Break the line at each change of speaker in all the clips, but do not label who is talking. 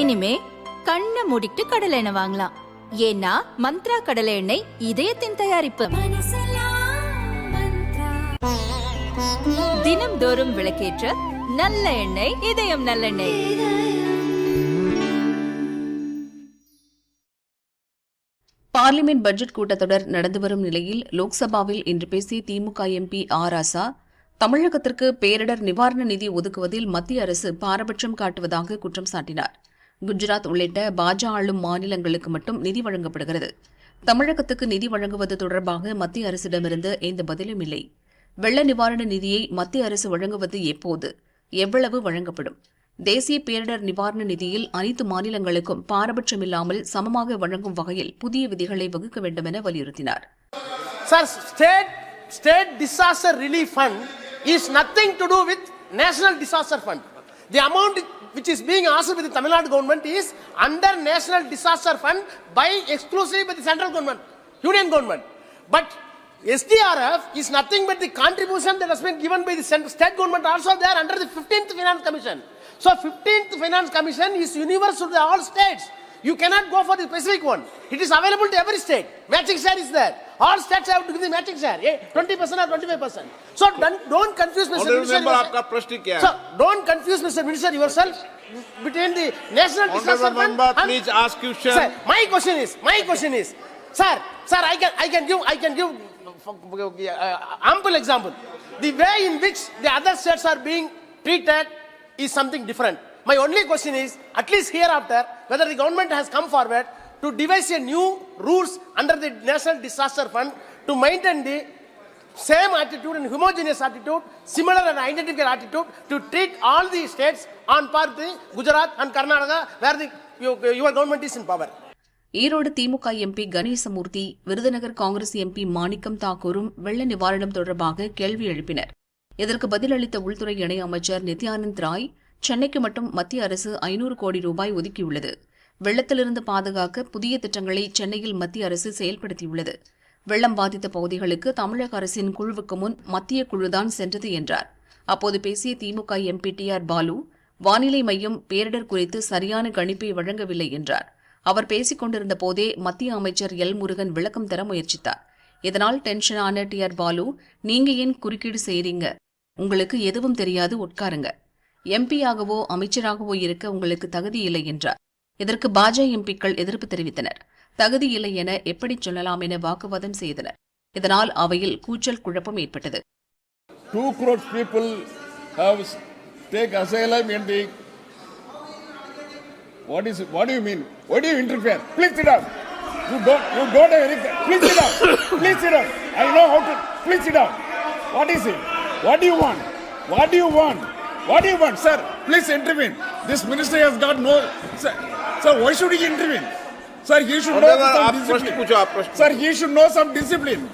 இனிமே கண்ணை மூடிட்டு கடலை எண்ணெய் வாங்கலாம். ஏன்னா மந்த்ரா கடலை எண்ணெய் இதயத்தின் தயாரிப்பு. தினம்தோறும் விளக்கேற்ற நல்ல எண்ணெய் இதயம் நல்லெண்ணெய்
பார்லிமெண்ட் பட்ஜெட் கூட்டத்தொடர் நடந்து வரும் நிலையில் லோக்சபாவில் இன்று பேசிய திமுக எம்பி ஆர் ஆசா தமிழகத்திற்கு பேரிடர் நிவாரண நிதி ஒதுக்குவதில் மத்திய அரசு பாரபட்சம் காட்டுவதாக குற்றம் சாட்டினார். குஜராத் உள்ளிட்ட பாஜ ஆளும் மாநிலங்களுக்கு மட்டும் நிதி வழங்கப்படுகிறது. தமிழகத்துக்கு நிதி வழங்குவது தொடர்பாக மத்திய அரசிடமிருந்து எந்த பதிலும் இல்லை. வெள்ள நிவாரண நிதியை மத்திய அரசு வழங்குவது எப்போது? எவ்வளவு வழங்கப்படும்? தேசிய பேரிடர் நிவாரண நிதியில் அனைத்து மாநிலங்களுக்கும் பாரபட்சமில்லாமல் சமமாக வழங்கும் வகையில் புதிய விதிகளை வகுக்க வேண்டும் என வலியுறுத்தினார்.
Sir state state disaster relief fund is nothing to do with national disaster fund The amount which is being asked by the Tamil Nadu government is under national disaster fund by exclusively by the central government, union government. But SDRF is nothing but the contribution that has been given by the state government also there under the 15th Finance Commission. So 15th Finance Commission is universal to all states. You cannot go for the specific one. It is available to every state. Matching share is there. All states have to give the matching share. eh, 20% or 25%. So don't, don't confuse Mr.
Honorable
Minister.
member,
yourself.
आपका प्रश्न क्या है?
So don't confuse Mr. Minister yourself between the national disaster
Honorable
fund
member,
and-
please ask question.
Sir, my question is, my question is, sir, sir, I can, I can give, I can give uh, ample example. The way in which the other states are being treated is something different. My only question is, at least hereafter, whether the government has come forward to devise a new rules under the National Disaster Fund to maintain the same attitude and homogeneous attitude, similar and identical attitude to treat all the states on par with Gujarat and Karnataka, where the, your, your government is in power.
Erode DMK MP Ganeshamurthi Virudhunagar Congress MP Manickam தாக்கூரும் வெள்ள நிவாரணம் தொடர்பாக கேள்வி எழுப்பினர் இதற்கு பதிலளித்த உள்துறை இணையமைச்சர் நித்யானந்த் ராய் சென்னைக்கு மட்டும் மத்திய அரசு ஐநூறு கோடி ரூபாய் ஒதுக்கியுள்ளது வெள்ளத்திலிருந்து பாதுகாக்க புதிய திட்டங்களை சென்னையில் மத்திய அரசு செயல்படுத்தியுள்ளது. வெள்ளம் பாதித்த பகுதிகளுக்கு தமிழக அரசின் குழுவுக்கு முன் மத்திய குழுதான் சென்றது என்றார். அப்போது பேசிய DMK MP T R Baalu வானிலை மையம் பேரிடர் குறித்து சரியான கணிப்பை வழங்கவில்லை என்றார். அவர் பேசிக் கொண்டிருந்த போதே மத்திய அமைச்சர் எல் முருகன் விளக்கம் தர முயற்சித்தார். இதனால் டென்ஷனான டி ஆர் பாலு நீங்க ஏன் குறுக்கீடு செய்றீங்க? உங்களுக்கு எதுவும் தெரியாது உட்காருங்க. எம்பியாகவோ அமைச்சராகவோ இருக்க உங்களுக்கு தகுதி இல்லை என்றார். இதற்கு பாஜ எம்பிக்கள் எதிர்ப்பு தெரிவித்தனர் தகுதி இல்லை என எப்படி சொல்லலாம் என வாக்குவாதம் செய்தனர் இதனால் அவையில் கூச்சல் குழப்பம் ஏற்பட்டது
two crores people have s- take asylum in the what is it? What do you mean? What do you interfere? Please sit down. You don't you don't have any please sit down. please sit down. I know how to please sit down. What is it? What do you want? What do you want? What do you want, sir? Please intervene. This minister has got no sir, sir why should he intervene? Sir, he should know some discipline. Sir, he should know some discipline.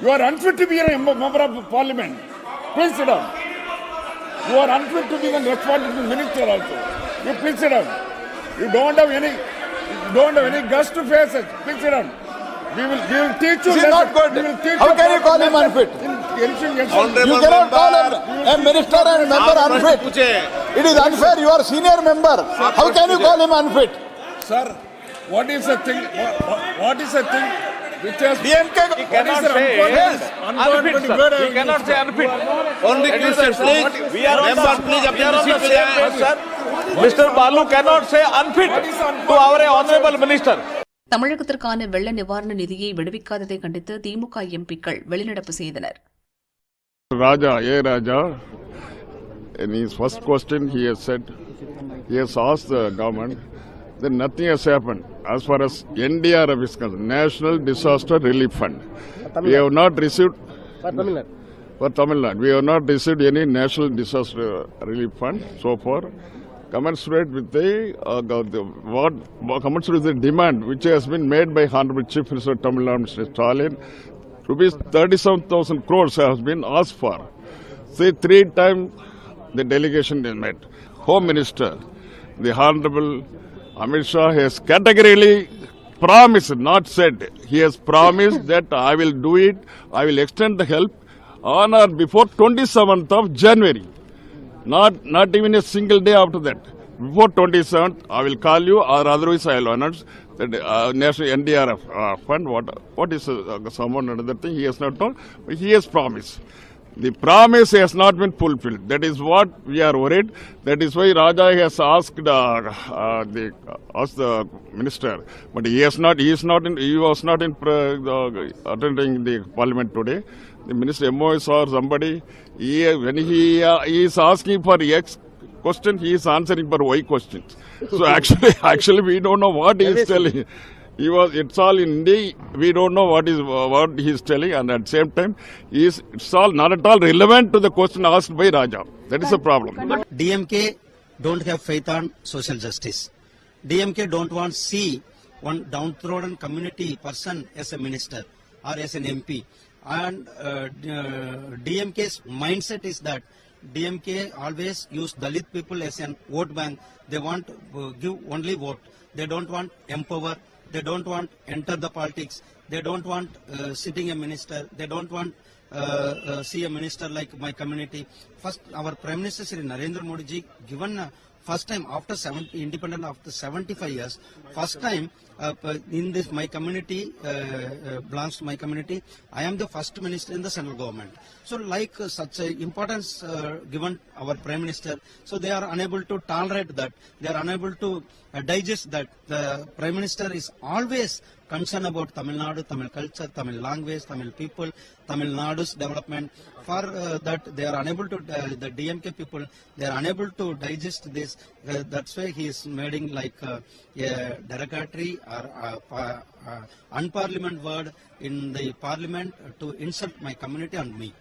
You are unfit to be a member of parliament. Please sit down. You are unfit to be the responsible minister also. You please sit down. You don't have any, you don't have any guts to face it. Please sit down. We will, we will teach you.
This is not good.
We will teach
How
you
can you call him unfit?
In, in, in,
Honorable
You cannot call
member,
him a minister and member
आप प्रश्न
unfit. It is unfair. You are senior member. How can you call him unfit?
Sir, what is the thing? What, what is the thing? Which has
DMK
he
cannot say yes, unfit, sir. He cannot say unfit.
Only
Christians,
please.
We are on the,
please,
we are on the same page, sir. Mr. Balu cannot say unfit to our honorable minister.
தமிழகத்திற்கான வெள்ள நிவாரண நிதியை விடுவிக்காததை கண்டித்து திமுக எம்பிக்கள் வெளிநடப்பு செய்தனர்
ராஜா ஏ ராஜா in his first question, he has said, he has asked the government, then nothing has happened as far as NDRF is concerned, National Disaster Relief Fund. We have not received. For Tamil Nadu. We have not received any National Disaster Relief Fund so far. Commensurate with the, uh, the- what, what commensurate with the demand which has been made by Honorable Chief Minister of Tamil Nadu, Mr. Stalin, rupees 37,000 crores has been asked for. See, three times the delegation is met. Home Minister, the Honorable Amit Shah has categorically promised, not said, he has promised that I will do it, I will extend the help on or before 27th of January. Not, not even a single day after that. before 27th, I will call you or otherwise I will announce that uh, National NDRF uh, fund, what, what is uh, someone another thing, he has not told, but he has promised. The promise has not been fulfilled. That is what we are worried. That is why Raja has asked uh, uh, the asked the minister, but he has not. He is not in. He was not in uh, attending the parliament today. The minister MOS or somebody. He, when he uh, he is asking for X question, he is answering for Y questions. So actually, actually, we don't know what he is telling. He was. It's all in Hindi. We don't know what is what he is telling, and at the same time, he is. It's all not at all relevant to the question asked by Raja. That is the problem.
but DMK don't have faith on social justice. DMK don't want see one downtrodden community person as a minister or as an MP. And uh, d- uh, DMK's mindset is that DMK always use Dalit people as an vote bank. They want uh, give only vote. They don't want empower. They don't want enter the politics. They don't want uh, sitting a minister. They don't want uh, uh, see a minister like my community. First, our Prime Minister Sri Narendra Modi ji given first time after 70, independent after 75 years, first time uh, in this my community uh, uh, belongs to my community. I am the first minister in the central government. So like uh, such importance uh, given our Prime Minister, so they are unable to tolerate that. They are unable to digest that. The Prime Minister is always concerned about Tamil Nadu, Tamil culture, Tamil language, Tamil people, Tamil Nadu's development. For uh, that, they are unable to, uh, the DMK people, they are unable to digest this. Uh, that's why he is making like uh, a derogatory or uh, uh, unparliament word in the parliament to insult my community and me.